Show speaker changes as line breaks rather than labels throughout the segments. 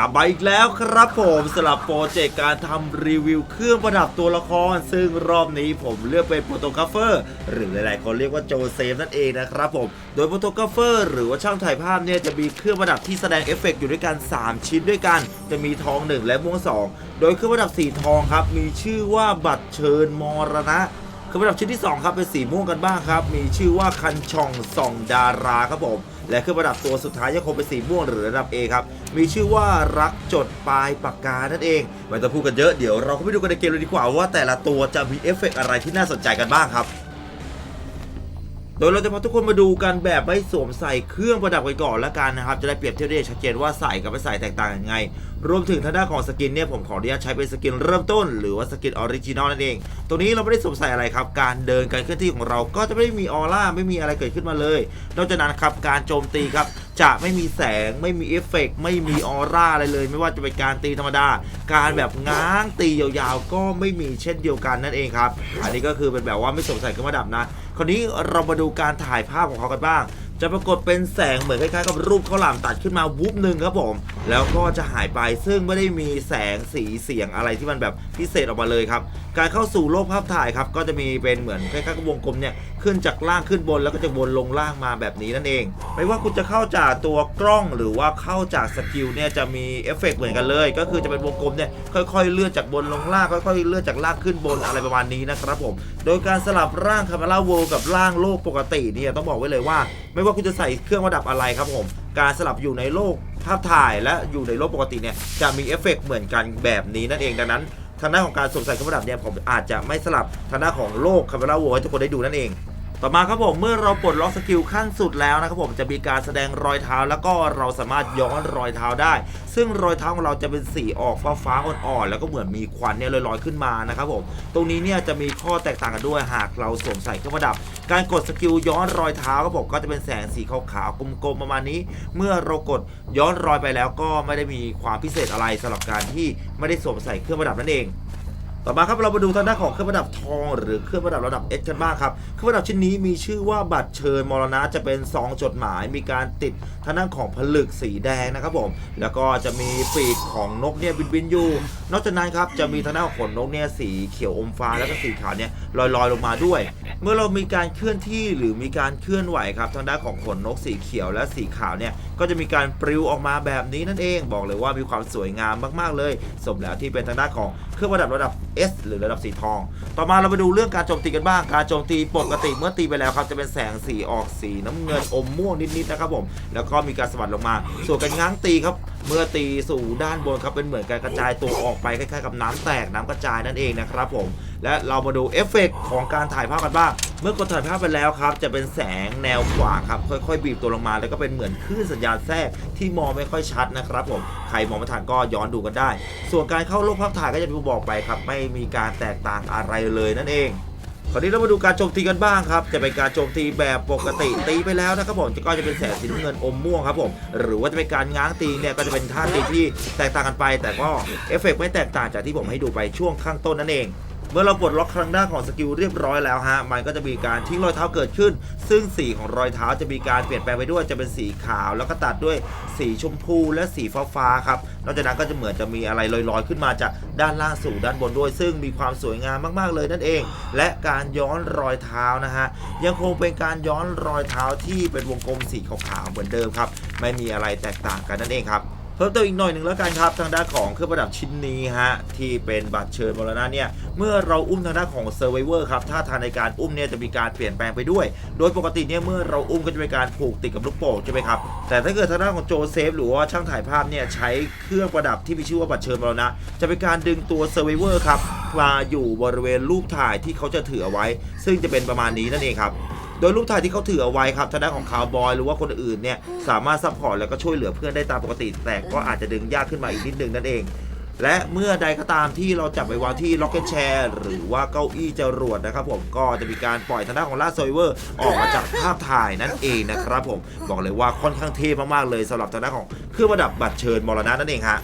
กลับมาอีกแล้วครับผมสำหรับโปรเจกต์การทำรีวิวเครื่องประดับตัวละคร ซึ่งรอบนี้ผมเลือกเป็นโปรโตกราฟเฟอร์หรือหลายๆ คนเรียกว่าโจเซฟนั่นเองนะครับผม โดยโปรโตกราฟเฟอร์หรือว่าช่างถ่ายภาพเนี่ยจะมีเครื่องประดับที่แสดงเอฟเฟกต์อยู่ด้วยกัน 3 ชิ้นด้วยกัน จะมีทอง 1 และม่วง 2 โดยเครื่องประดับสีทองครับมีชื่อว่าบัตรเชิญมรณะ คือประดับชิ้นที่ 2 ครับ เป็นสีม่วงกันบ้างครับ มีชื่อว่าคันช่องส่องดาราครับผม และเครื่องประดับตัวสุดท้ายยังคงเป็นสีม่วงหรือระดับ A ครับ มีชื่อว่ารักจดปลายปากกานั่นเองไม่ต้องพูดกันเยอะเดี๋ยวเราก็ไปดูกันในเกมเลยดีกว่าว่าแต่ละตัวจะมีเอฟเฟกต์อะไรที่น่าสนใจกันบ้างครับ โดยเราจะพาทุกคนมาดูกันแบบไม่สวมใส่เครื่องประดับกันก่อนละกันนะครับ จะได้เปรียบเทียบได้ชัดเจนว่าใส่กับไม่ใส่แตกต่างยังไง รวมถึงทางด้านของสกินเนี่ยผมขออนุญาตใช้เป็นสกินเริ่มต้น หรือว่าสกินออริจินอลนั่นเอง ตรงนี้เราไม่ได้สวมใส่อะไรครับ การเดินการเคลื่อนที่ของเราก็จะไม่มีออร่าไม่มีอะไรเกิดขึ้นมาเลย นอกจากนั้นครับการโจมตีครับ จะไม่มีแสงไม่มีเอฟเฟกต์ไม่มีออร่าอะไรเลย ไม่ว่าจะเป็นการตีธรรมดา การแบบง้างตียาวๆ ก็ไม่มีเช่นเดียวกันนั่นเองครับ อันนี้ก็คือเป็นแบบว่าไม่สวมใส่เครื่องประดับนะ คราวนี้เรามาดูการถ่ายภาพของเขากันบ้าง จะปรากฏเป็นแสงเหมือนคล้ายๆกับรูปข้าวหลามตัดขึ้นมาวุบหนึ่งครับผม แล้วก็จะหายไปซึ่งไม่ได้มีแสงสีเสียงอะไรที่มันแบบพิเศษออกมาเลยครับ การเข้าสู่โลกภาพถ่ายครับก็จะมีเป็นเหมือนคล้ายๆกับวงกลมเนี่ยขึ้นจากล่างขึ้นบนแล้วก็จะวนลงล่างมาแบบนี้นั่นเอง ไม่ว่าคุณจะเข้าจากตัวกล้องหรือว่าเข้าจากสกิลเนี่ยจะมีเอฟเฟกต์เหมือนกันเลย ก็คือจะเป็นวงกลมเนี่ยค่อยๆเลื่อนจากบนลงล่างค่อยๆเลื่อนจากล่างขึ้นบนอะไรประมาณนี้นะครับผม โดยการสลับร่างคาเมล่าโวกับร่างโลกปกติเนี่ยต้องบอกไว้เลยว่าไม่ว่าคุณจะใส่เครื่องประดับอะไรครับผมการสลับอยู่ในโลกภาพถ่ายและอยู่ในโลกปกติเนี่ยจะมีเอฟเฟกต์เหมือนกันแบบนี้นั่นเองดังนั้นทางด้านของการสวมใส่เครื่องประดับเนี่ยผมอาจจะไม่สลับทางด้านของโลกคาเมล่าโวให้ทุกคนได้ดูนั่นเอง ต่อมาครับผมเมื่อเราปลดล็อกสกิลขั้นสุดแล้วนะครับผมจะมีการแสดงรอยเท้าแล้วก็เราสามารถย้อนรอยเท้าได้ ซึ่งรอยเท้าของเราจะเป็นสีออกฟ้าฟ้าอ่อนๆแล้วก็เหมือนมีควันเนี่ยลอยๆขึ้นมานะครับผมตรงนี้เนี่ยจะมีข้อแตกต่างกันด้วยหากเราสวมใส่เครื่องประดับ การกดสกิลย้อนรอยเท้าก็บอกก็จะเป็นแสงสีขาวๆกลมๆประมาณนี้ เมื่อเรากดย้อนรอยไปแล้วก็ไม่ได้มีความพิเศษอะไรสำหรับการที่ไม่ได้สวมใส่เครื่องประดับนั่นเอง ต่อมาครับเรามาดูทางด้านของเครื่องประดับทอง หรือเครื่องประดับระดับ S กันบ้างครับเครื่องประดับชิ้นนี้มีชื่อว่าบัตรเชิญมรณะจะเป็นซองจดหมาย มีการติดทางด้านของผลึกสีแดงนะครับผมแล้วก็จะมีปีกของนกเนี่ยบินบินอยู่ นอกจากนั้นครับจะมีทางด้านของขนนกเนี่ยสีเขียวอมฟ้าแล้วก็สีขาวเนี่ยลอยๆ ลงมาด้วย เมื่อเรามีการเคลื่อนที่หรือมีการเคลื่อนไหวครับทางด้านของขนนกสีเขียวและสีขาวเนี่ยก็จะมีการปลิวออกมาแบบนี้นั่นเอง บอกเลยว่ามีความสวยงามมากๆเลย สมแล้วที่เป็นทางด้านของเครื่องประดับระดับ S หรือระดับสีทอง ต่อมาเราไปดูเรื่องการโจมตีกันบ้าง การโจมตีปกติเมื่อตีไปแล้วครับจะเป็นแสงสีออกสีน้ำเงินอมม่วงนิดๆนะครับผม แล้วก็มีการสวัสดลงมา ส่วนการง้างตีครับเมื่อตีสู่ด้านบนครับเป็นเหมือนการกระจายตัวออกไปคล้ายๆกับน้ำแตกน้ำกระจายนั่นเองนะครับผม และเรามาดูเอฟเฟกต์ของการถ่ายภาพกันบ้าง เมื่อกดถ่ายภาพไปแล้วครับ จะเป็นแสงแนวขวางครับ ค่อยๆ บีบตัวลงมา แล้วก็เป็นเหมือนคลื่นสัญญาณแทรกที่มองไม่ค่อยชัดนะครับผมใครมองไม่ทันก็ย้อนดูกันได้ ส่วนการเข้าโลกภาพถ่ายก็จะมีบอกไปครับ ไม่มีการแตกต่างอะไรเลยนั่นเองคราวนี้เรามาดูการโจมตีกันบ้างครับ จะเป็นการโจมตีแบบปกติตีไปแล้วนะครับผมก็จะเป็นแสงสีน้ำเงินอมม่วงครับผม หรือว่าจะเป็นการง้างตีเนี่ยก็จะเป็นท่าตีที่แตกต่างกันไป แต่ก็เอฟเฟกต์ไม่แตกต่างจากที่ผมให้ดูไปช่วงข้างต้นนั่นเอง เมื่อเราปลดล็อกทางด้านของสกิลเรียบร้อยแล้วฮะ มันก็จะมีการทิ้งรอยเท้าเกิดขึ้น ซึ่งสีของรอยเท้าจะมีการเปลี่ยนแปลงไปด้วย จะเป็นสีขาว แล้วก็ตัดด้วยสีชมพูและสีฟ้าฟ้าๆครับ นอกจากนั้นก็จะเหมือนจะมีอะไรลอยๆ ขึ้นมาจากด้านล่างสู่ด้านบนด้วย ซึ่งมีความสวยงามมากๆเลยนั่นเอง และการย้อนรอยเท้านะฮะ ยังคงเป็นการย้อนรอยเท้าที่เป็นวงกลมสีขาวๆเหมือนเดิมครับ ไม่มีอะไรแตกต่างกันนั่นเองครับ เพิ่มเติมอีกหน่อยหนึ่งแล้วกันครับทางด้านของเครื่องประดับชิ้นนี้ฮะที่เป็นบัตรเชิญมรณะเนี่ยเมื่อเราอุ้มทางด้านของเซอร์ไวเวอร์ครับท่าทางในการอุ้มเนี่ยจะมีการเปลี่ยนแปลงไปด้วย โดยปกติเนี่ยเมื่อเราอุ้มก็จะเป็นการผูกติดกับลูกโป่งใช่ไหมครับแต่ถ้าเกิดทางด้านของโจเซฟหรือว่าช่างถ่ายภาพเนี่ยใช้เครื่องประดับที่มีชื่อว่าบัตรเชิญมรณะจะเป็นการดึงตัวเซอร์ไวเวอร์ครับมาอยู่บริเวณรูปถ่ายที่เขาจะถือเอาไว้ ซึ่งจะเป็นประมาณนี้นั่นเองครับ โดยรูปถ่ายที่เขาถือเอาไว้ครับทางด้านของคาวบอยหรือว่าคนอื่นเนี่ยสามารถซัพพอร์ตแล้วก็ช่วยเหลือเพื่อนได้ตามปกติ แต่ก็อาจจะดึงยากขึ้นมาอีกนิดนึงนั่นเอง และเมื่อใดก็ตามที่เราจับไปวางที่ Rocket Chair หรือว่าเก้าอี้จรวดนะครับผมก็จะมีการปล่อยทางด้านของล่าโซเวอร์ออกมาจากภาพถ่ายนั่นเองนะครับผมบอกเลยว่าค่อนข้างเท่มากๆเลยสำหรับทางด้านของเครื่องประดับบัตรเชิญมรณะนั่นเองฮะ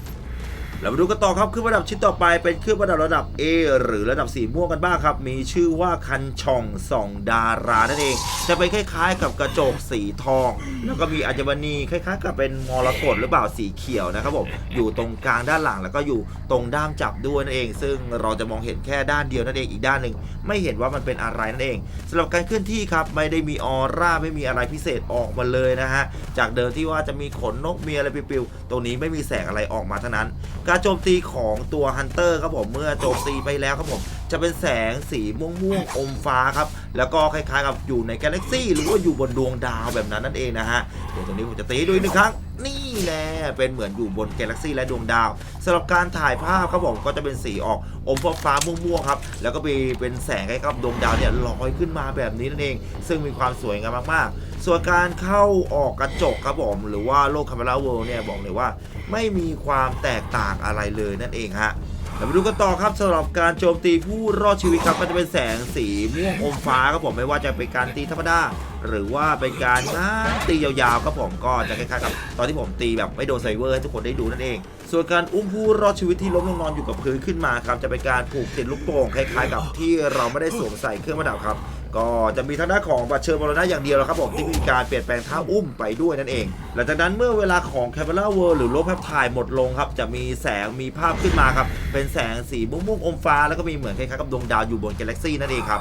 เรามาดูกันต่อครับเครื่องประดับชิ้นต่อไปเป็นเครื่องประดับระดับ A หรือระดับสีม่วงกันบ้างครับ มีชื่อว่าคันช่องส่องดารานั่นเอง จะเป็นคล้ายๆ กับกระจกสีทอง แล้วก็มีอัญมณีคล้ายๆ กับเป็นมรกตหรือเปล่าสีเขียวนะครับผมอยู่ตรงกลางด้านหลัง แล้วก็อยู่ตรงด้ามจับด้วยนั่นเอง ซึ่งเราจะมองเห็นแค่ด้านเดียวนั่นเองอีกด้านหนึ่งไม่เห็นว่ามันเป็นอะไรนั่นเองสำหรับการเคลื่อนที่ครับไม่ได้มีออร่าไม่มีอะไรพิเศษออกมาเลยนะฮะจากเดิมที่ว่าจะมีขนนกมีอะไรปิวๆตรงนี้ไม่มีแสงอะไรออกมาทั้งนั้นการาโจมตีของตัวฮันเตอร์ครับผมเมื่อโจมตีไปแล้วครับผมจะเป็นแสงสีม่วงม่วงอมฟ้าครับ แล้วก็คล้ายๆกับอยู่ในกาแล็กซี่หรือว่าอยู่บนดวงดาวแบบนั้นนั่นเองนะฮะเดี๋ยวตรงนี้ผมจะตีให้ดูอีกหนึ่งครั้งนี่ แหละเป็นเหมือนอยู่บนกาแล็กซี่และดวงดาวสำหรับการถ่ายภาพครับผมก็จะเป็นสีออกอมฟ้าฟ้าม่วงๆครับแล้วก็มีเป็นแสงคล้กับดวงดาวเนี่ยลอยขึ้นมาแบบนี้นั่นเอง ซึ่งมีความสวยงามมากๆ ส่วนการเข้าออกกระจกครับผมหรือว่าโลกคาเมราเวิลด์เนี่ยบอกเลยว่า ไม่มีความแตกต่างอะไรเลยนั่นเองฮะ เรามาดูกันต่อครับสำหรับการโจมตีผู้รอดชีวิตครับก็จะเป็นแสงสีม่วงอมฟ้าครับผมไม่ว่าจะเป็นการตีธรรมดาหรือว่าเป็นการง้างตียาวๆครับผมก็จะคล้ายๆกับตอนที่ผมตีแบบไม่โดนไซเวอร์ให้ทุกคนได้ดูนั่นเอง ส่วนการอุ้มผู้รอดชีวิตที่ล้มลงนอนอยู่กับพื้นขึ้นมาครับจะเป็นการผูกติดลูกโป่งคล้ายๆกับที่เราไม่ได้สวมใส่เครื่องประดับครับ ก็จะมีทางด้านของบัตรเชิญมรณะอย่างเดียวแล้วครับผมที่มีการเปลี่ยนแปลงท่าอุ้มไปด้วยนั่นเอง หลังจากนั้นเมื่อเวลาของแคปเ r a เวิร์หรือโลกภาพถ่ายหมดลงครับจะมีแสงมีภาพขึ้นมาครับเป็นแสงสีม่วงๆอมฟ้า แล้วก็มีเหมือนคล้ายๆกับดวงดาวอยู่บนกาแล็กซี่นั่นเองครับ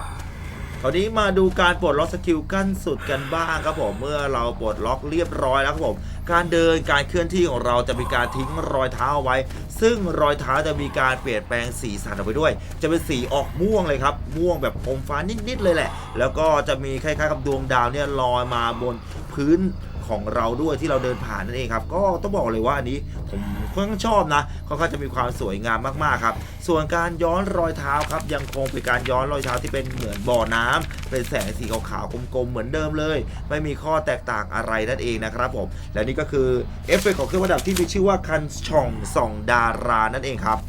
คราวนี้มาดูการปลดล็อกสกิลกั้นสุดกันบ้างครับผมเมื่อเราปลดล็อกเรียบร้อยแล้วครับผมการเดินการเคลื่อนที่ของเราจะมีการทิ้งรอยเท้าเอาไว้ ซึ่งรอยเท้าจะมีการเปลี่ยนแปลงสีสันออกไปด้วย จะเป็นสีออกม่วงเลยครับม่วงแบบอมฟ้านิดๆเลยแหละ แล้วก็จะมีคล้ายๆกับดวงดาวเนี่ยลอยมาบนพื้น ของเราด้วยที่เราเดินผ่านนั่นเองครับก็ต้องบอกเลยว่าอันนี้ผมค่อนข้างชอบนะค่อนข้างจะมีความสวยงามมากๆครับ ส่วนการย้อนรอยเท้าครับยังคงเป็นการย้อนรอยเท้าที่เป็นเหมือนบ่อน้ำเป็นแสงสีขาวๆกลมๆเหมือนเดิมเลย ไม่มีข้อแตกต่างอะไรนั่นเองนะครับผมและนี่ก็คือเอฟเฟกต์ของเครื่องประดับที่มีชื่อว่าคันช่องส่องดารานั่นเองครับ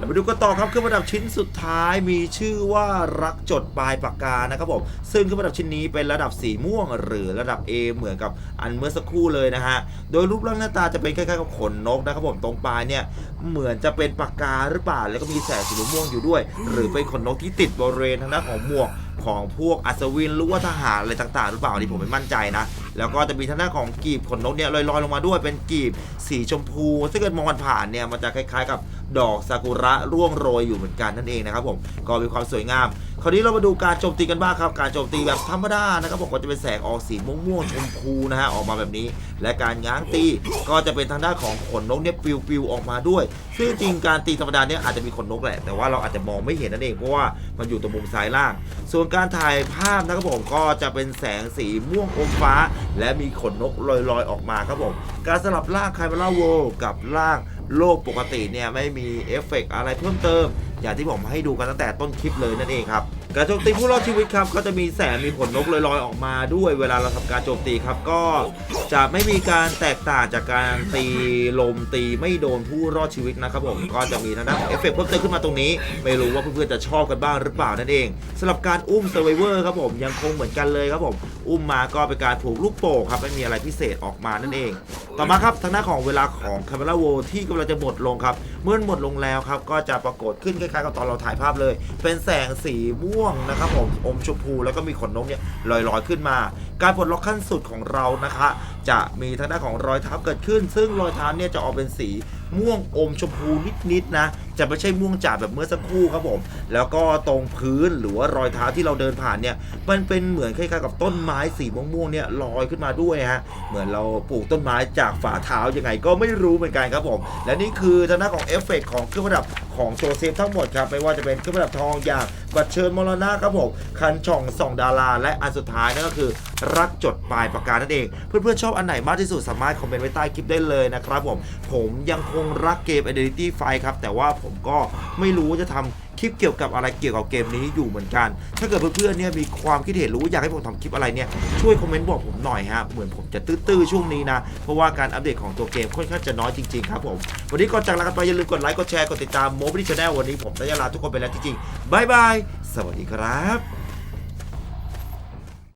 เราไปดูกันต่อครับเครื่องประดับชิ้นสุดท้ายมีชื่อว่ารักจดปลายปากกานะครับผมซึ่งเครื่องประดับชิ้นนี้เป็นระดับสีม่วง หรือระดับ A เหมือนกับอันเมื่อสักครู่เลยนะฮะโดยรูปร่างหน้าตาจะเป็นคล้ายๆกับขนนกนะครับผมตรงปลายเนี่ยเหมือนจะเป็นปากกาหรือเปล่าแล้วก็มีแสงสีม่วงอยู่ด้วย หรือเป็นขนนกที่ติดบริเวณทางด้านของหมวกของพวกอัศวินหรือว่าทหารอะไรต่างๆ หรือเปล่านี่ผมไม่มั่นใจนะ แล้วก็จะมีทางด้านของกีบขนนกเนี่ยลอยๆลงมาด้วยเป็นกีบสีชมพู ซึ่งเกิดมองผ่านเนี่ยมันจะคล้ายๆ กับดอกซากุระร่วงโรยอยู่เหมือนกันนั่นเองนะครับผมก็มีความสวยงาม คราวนี้เรามาดูการโจมตีกันบ้างครับการโจมตีแบบธรรมดานะครับผมก็จะเป็นแสงออกสีม่วงๆชมพูนะฮะออกมาแบบนี้ และการง้างตีก็จะเป็นทางด้านของขนนกเนี่ยปิวๆออกมาด้วย ซึ่งจริงการตีธรรมดาเนี่ยอาจจะมีขนนกแหละแต่ว่าเราอาจจะมองไม่เห็นนั่นเองเพราะว่ามันอยู่ตรงมุมซ้ายล่าง ส่วนการถ่ายภาพนะครับผมก็จะเป็นแสงสีม่วงอมฟ้าและมีขนนกลอยๆออกมาครับผม การสลับร่างไคมาราโวกับร่างโลกปกติเนี่ยไม่มีเอฟเฟกต์อะไรเพิ่มเติม อย่างที่ผมให้ดูกันตั้งแต่ต้นคลิปเลยนั่นเองครับ การโจมตีผู้รอดชีวิตครับก็จะมีแสงมีขนนกลอยๆออกมาด้วยเวลาเราทำการโจมตีครับ ก็จะไม่มีการแตกต่างจากการตีลมตีไม่โดนผู้รอดชีวิตนะครับผมก็จะมีทางด้านเอฟเฟกต์เพิ่มเติมขึ้นมาตรงนี้ ไม่รู้ว่าเพื่อนๆจะชอบกันบ้างหรือเปล่านั่นเองสำหรับการอุ้มเซอร์ไวเวอร์ครับผมยังคงเหมือนกันเลยครับผมอุ้มมาก็เป็นการผูกลูกโป่งครับไม่มีอะไรพิเศษออกมานั่นเอง ต่อมาครับทางหน้าของเวลาของ Camera w o r l d ที่กำลังจะหมดลงครับเมื่อหมดลงแล้วครับก็จะปรากฏขึ้นคล้ายๆกับตอนเราถ่ายภาพเลย เป็นแสงสีม่ววงนะครับผมอมชมพูแล้วก็มีขนนกเนี่ยลอยๆขึ้นมา การปลดล็อกขั้นสุดของเรานะคะ จะมีทางด้านของรอยเท้าเกิดขึ้น ซึ่งรอยเท้าเนี่ยจะออกเป็นสีม่วงอมชมพูนิดๆนะ จะไม่ใช่ม่วงจ๋าแบบเมื่อสักครู่ครับผม แล้วก็ตรงพื้นหรือว่ารอยเท้าที่เราเดินผ่านเนี่ย มันเป็นเหมือนคล้ายๆกับต้นไม้สีม่วงๆเนี่ยลอยขึ้นมาด้วยฮะ เหมือนเราปลูกต้นไม้จากฝาเท้ายังไงก็ไม่รู้เหมือนกันครับผม และนี่คือทางด้านของเอฟเฟกต์ของเครื่องประดับของโจเซฟทั้งหมดครับ ไม่ว่าจะเป็นเครื่องประดับทองอย่างบัตรเชิญมรณะครับผม คันช่องสองดารา และอันสุดท้ายนั่นก็คือ รักจดปลายปากกานั่นเอง เพื่อนๆชอบอันไหนมากที่สุดสามารถคอมเมนต์ไว้ใต้คลิปได้เลยนะครับผม ผมยังคงรักเกม Identity f i ครับ แต่ว่าผมก็ไม่รู้จะทำคลิปเกี่ยวกับอะไรเกี่ยวกับเกมนี้อยู่เหมือนกัน ถ้าเกิดเพื่อนๆเนี่ยมีความคิดเห็นหรู้อยากให้ผมทำคลิปอะไรเนี่ยช่วยคอมเมนต์บอกผมหน่อยฮะเหมือนผมจะตื้อๆช่วงนี้นะ เพราะว่าการอัปเดตของตัวเกมค่อนข้างจะน้อยจริงๆครับผมวันนี้ก่อนจากลากันไปอย่าลืมกดไลค์กดแชร์กดติดตามโมบิลิชแนลวันนี้ผมได้ลาทุกคนไปแล้วจริงๆบายบายสวัสดีครับ